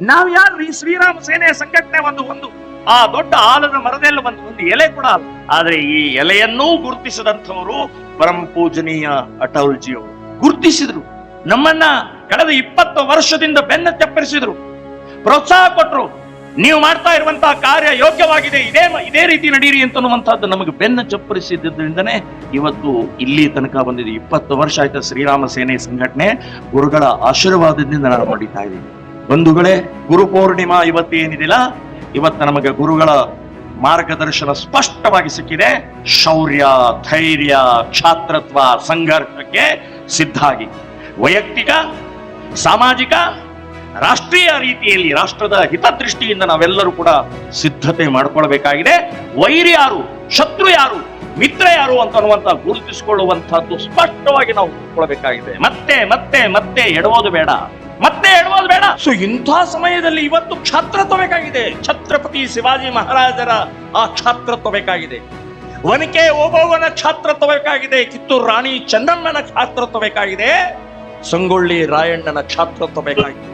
ನಾವ್ ಯಾರು ಈ ಶ್ರೀರಾಮ ಸೇನೆ ಸಂಘಟನೆ ಒಂದು ಒಂದು. ಆ ದೊಡ್ಡ ಆಲದ ಮರದಲ್ಲಿ ಒಂದು ಒಂದು ಎಲೆ ಕೂಡ ಅಲ್ಲ ಆದ್ರೆ ಈ ಎಲೆಯನ್ನೂ ಗುರುತಿಸಿದಂಥವರು ಪರಮ ಪೂಜನೀಯ ಅಟಲ್ಜಿಯವರು. ಗುರುತಿಸಿದ್ರು. ನಮ್ಮನ್ನ ಕಳೆದ ಇಪ್ಪತ್ತು ವರ್ಷದಿಂದ ಬೆನ್ನ ತೆಪ್ಪರಿಸಿದ್ರು ಪ್ರೋತ್ಸಾಹ ಕೊಟ್ರು. ನೀವು ಮಾಡ್ತಾ ಇರುವಂತಹ ಕಾರ್ಯ ಯೋಗ್ಯವಾಗಿದೆ. ಇದೇ ಇದೇ ರೀತಿ ನಡೀರಿ ಅಂತನ್ನುವಂತಹದ್ದು ನಮಗೆ ಬೆನ್ನ ಚಪ್ಪರಿಸಿದ್ದರಿಂದನೇ ಇವತ್ತು ಇಲ್ಲಿ ತನಕ ಬಂದಿದೆ. ಇಪ್ಪತ್ತು ವರ್ಷ ಆಯ್ತು ಶ್ರೀರಾಮ ಸೇನೆ ಸಂಘಟನೆ. ಗುರುಗಳ ಆಶೀರ್ವಾದದಿಂದ ನಾನು ಮಾಡಿತಾ ಇದ್ದೀನಿ. ಬಂಧುಗಳೇ ಗುರು ಪೂರ್ಣಿಮಾ ಇವತ್ತೇನಿದಿಲ್ಲ ಇವತ್ತು ನಮಗೆ ಗುರುಗಳ ಮಾರ್ಗದರ್ಶನ ಸ್ಪಷ್ಟವಾಗಿ ಸಿಕ್ಕಿದೆ. ಶೌರ್ಯ, ಧೈರ್ಯ, ಕ್ಷಾತ್ರತ್ವ, ಸಂಘರ್ಷಕ್ಕೆ ಸಿದ್ಧಾಗಿ. ವೈಯಕ್ತಿಕ, ಸಾಮಾಜಿಕ, ರಾಷ್ಟ್ರೀಯ ರೀತಿಯಲ್ಲಿ, ರಾಷ್ಟ್ರದ ಹಿತದೃಷ್ಟಿಯಿಂದ ನಾವೆಲ್ಲರೂ ಕೂಡ ಸಿದ್ಧತೆ ಮಾಡಿಕೊಳ್ಬೇಕಾಗಿದೆ. ವೈರಿ ಯಾರು, ಶತ್ರು ಯಾರು, ಮಿತ್ರ ಯಾರು ಅಂತ ಅನ್ನುವಂತ ಗುರುತಿಸಿಕೊಳ್ಳುವಂತಹದ್ದು ಸ್ಪಷ್ಟವಾಗಿ ನಾವು ತಿಳ್ಕೊಳ್ಬೇಕಾಗಿದೆ. ಮತ್ತೆ ಮತ್ತೆ ಮತ್ತೆ ಎಡವೋದು ಬೇಡ. ಮತ್ತೆ ಹೇಳುವುದು ಬೇಡ. ಸೊ, ಇಂಥ ಸಮಯದಲ್ಲಿ ಇವತ್ತು ಕ್ಷಾತ್ರತ್ವ ಬೇಕಾಗಿದೆ ಛತ್ರಪತಿ ಶಿವಾಜಿ ಮಹಾರಾಜರ ಆ ಕ್ಷಾತ್ರತ್ವ ಬೇಕಾಗಿದೆ ವನಿಕೆ ಓಬವ್ವನ ಕ್ಷಾತ್ರತ್ವ ಬೇಕಾಗಿದೆ ಕಿತ್ತೂರು ರಾಣಿ ಚೆನ್ನಮ್ಮನ ಕ್ಷಾತ್ರತ್ವ ಬೇಕಾಗಿದೆ ಸಂಗೊಳ್ಳಿ ರಾಯಣ್ಣನ ಛಾತ್ರತ್ವ ಬೇಕಾಗಿದೆ